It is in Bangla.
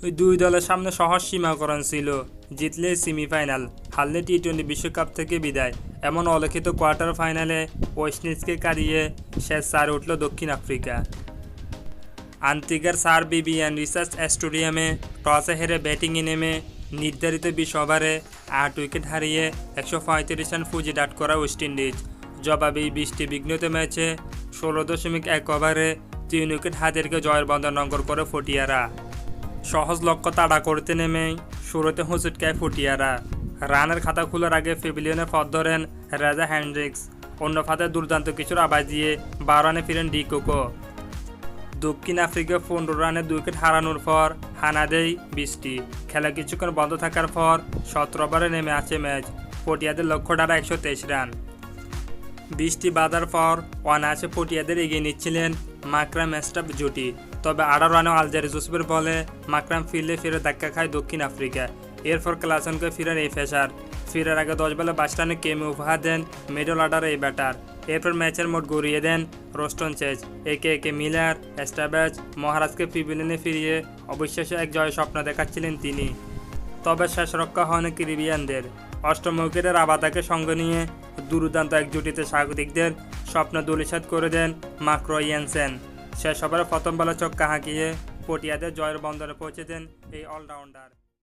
দুই দলের সামনে সহজ সীমাকরণ ছিল। জিতলে সেমিফাইনাল হারলে টি টোয়েন্টি বিশ্বকাপ থেকে বিদায়। এমন অলিখিত কোয়ার্টার ফাইনালে ওয়েস্ট ইন্ডিজকে কারিয়ে শেষ চার উঠল দক্ষিণ আফ্রিকা। আন্তিগার সার বিবিএন রিসার্চ স্টেডিয়ামে টসে হেরে ব্যাটিংয়ে নেমে নির্ধারিত বিশ ওভারে আট উইকেট হারিয়ে একশো পঁয়ত্রিশ রান ফুজি ডাট করা ওয়েস্ট ইন্ডিজ জবাবে বৃষ্টি বিঘ্নিত ম্যাচে ষোলো দশমিক এক ওভারে তিন উইকেট হাতেরকে জয়ের বন্ধন নঙ্গর করে ফটিয়ারা। সহজ লক্ষ্য তাড়া করতে নেমে শুরুতে হুঁচটকায় ফুটিয়ারা। রানের খাতা খোলার আগে ফেভিলিয়নে পথ ধরেন রাজা হ্যান্ড্রিক্স। অন্য ফাতে দুর্দান্ত কিছুর আবাজ দিয়ে বারো রানে ফিরেন ডি কোকো। দক্ষিণ আফ্রিকা পনেরো রানে দুই উইকেট হারানোর পর হানা দেয় বৃষ্টি খেলা কিছুক্ষণ বন্ধ থাকার পর সতেরো ওভারে নেমে আছে ম্যাচ। পটিয়াদের লক্ষ্য ডারা একশো তেইশ রান। বৃষ্টি বাঁধার পর অনায়াসে পটিয়াদের এগিয়ে নিচ্ছিলেন মাকরাম ম্যাস্টাপ জুটি। তবে আঠারো রানে আলজারি জোসেফের বলে মাকরাম ফিল্ডে ফিরে ধাক্কা খায় দক্ষিণ আফ্রিকা। এরপর ক্লাসনকে ফিরেন এই ফেসার। ফিরার আগে দশ বলে বাইশ রানে কেমে উপহার দেন মিডল অর্ডার এই ব্যাটার। এরপর ম্যাচের মোট গড়িয়ে দেন রোস্টন চেজ, একে একে মিলার এস্টাব্যাচ মহারাজকে পিবিলিনে ফিরিয়ে অবিশ্বাস্য এক জয় স্বপ্ন দেখাচ্ছিলেন তিনি। তবে শেষ রক্ষা হন ক্যারিবিয়ানদের। অষ্টম উইকেটের আবাদাকে সঙ্গে নিয়ে দুর্দান্ত এক জুটিতে স্বাগতিকদের স্বপ্ন দুলিশাদ করে দেন মাক্রো ইয়ানসেন। শেষ ওভারে প্রথম বলে চক্কা হাঁকিয়ে পটিয়াদের জয়ের বন্দরে পৌঁছে দেন এই অলরাউন্ডার।